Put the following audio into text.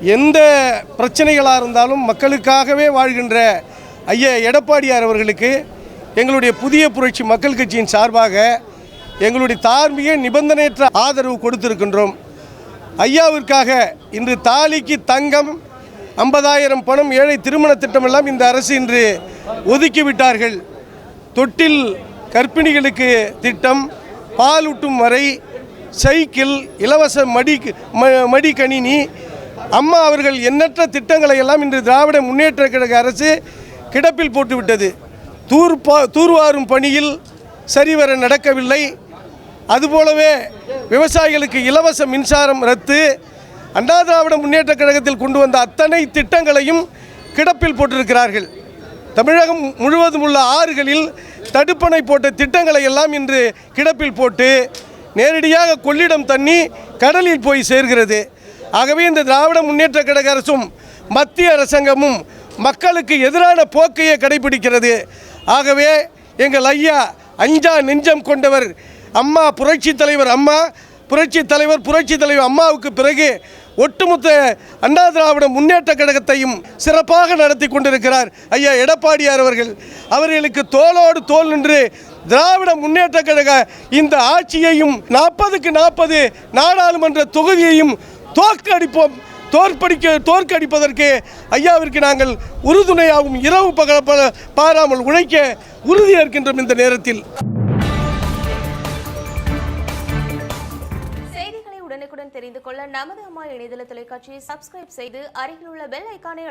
எந்த பிரச்சனைகளாக இருந்தாலும் மக்களுக்காகவே வாழ்கின்ற ஐயா எடப்பாடியார் அவர்களுக்கு எங்களுடைய புதிய புரட்சி மக்கள் கட்சியின் சார்பாக எங்களுடைய தார்மீக நிபந்தனையற்ற ஆதரவு கொடுத்திருக்கின்றோம். ஐயாவிற்காக இன்று தாலிக்கு தங்கம் ஐம்பதாயிரம் பணம் ஏழை திருமண திட்டமெல்லாம் இந்த அரசு இன்று ஒதுக்கிவிட்டார்கள். தொட்டில் கர்ப்பிணிகளுக்கு திட்டம் பாலூட்டும் வரை சைக்கிள் இலவச மடி ம- மடிக்கணினி அம்மா அவர்கள் எண்ணற்ற திட்டங்களை எல்லாம் இன்று திராவிட முன்னேற்ற கழக அரசு கிடப்பில் போட்டுவிட்டது. தூர்பா தூர்வாரும் பணியில் சரிவர நடக்கவில்லை. அதுபோலவே விவசாயிகளுக்கு இலவச மின்சாரம் ரத்து. அண்ணா திராவிட முன்னேற்ற கழகத்தில் கொண்டு வந்த அத்தனை திட்டங்களையும் கிடப்பில் போட்டிருக்கிறார்கள். தமிழகம் முழுவதும் உள்ள ஆறுகளில் தடுப்பணை போட்ட திட்டங்களை எல்லாம் இன்று கிடப்பில் போட்டு நேரடியாக கொள்ளிடம் தண்ணி கடலில் போய் சேர்கிறது. ஆகவே இந்த திராவிட முன்னேற்ற கழக அரசும் மத்திய அரசாங்கமும் மக்களுக்கு எதிரான போக்கையே கடைபிடிக்கிறது. ஆகவே எங்கள் ஐயா அஞ்சா நெஞ்சம் கொண்டவர் அம்மா புரட்சி தலைவர் அம்மா புரட்சி தலைவர் புரட்சி தலைவர் அம்மாவுக்கு பிறகு ஒட்டுமொத்த அண்ணா திராவிட முன்னேற்ற கழகத்தையும் சிறப்பாக நடத்தி கொண்டிருக்கிறார் ஐயா எடப்பாடியார் அவர்கள். அவர்களுக்கு தோளோடு தோல் நின்று திராவிட முன்னேற்ற கழக இந்த ஆட்சியையும் நாற்பதுக்கு நாற்பது நாடாளுமன்ற தொகுதியையும் தோற்கடிப்போம் தோற்கடிக்க தோற்கடிப்பதற்கு ஐயாவிற்கு நாங்கள் உறுதுணையாகவும் இரவு பகல பாராமல் உழைக்க உறுதியேற்கின்றோம் இந்த நேரத்தில். செய்திகளை உடனுக்குடன் தெரிந்து கொள்ள நமது அம்மா இணையதள தொலைக்காட்சியை சப்ஸ்கிரைப் செய்து அருகில் உள்ள பெல் ஐக்கானை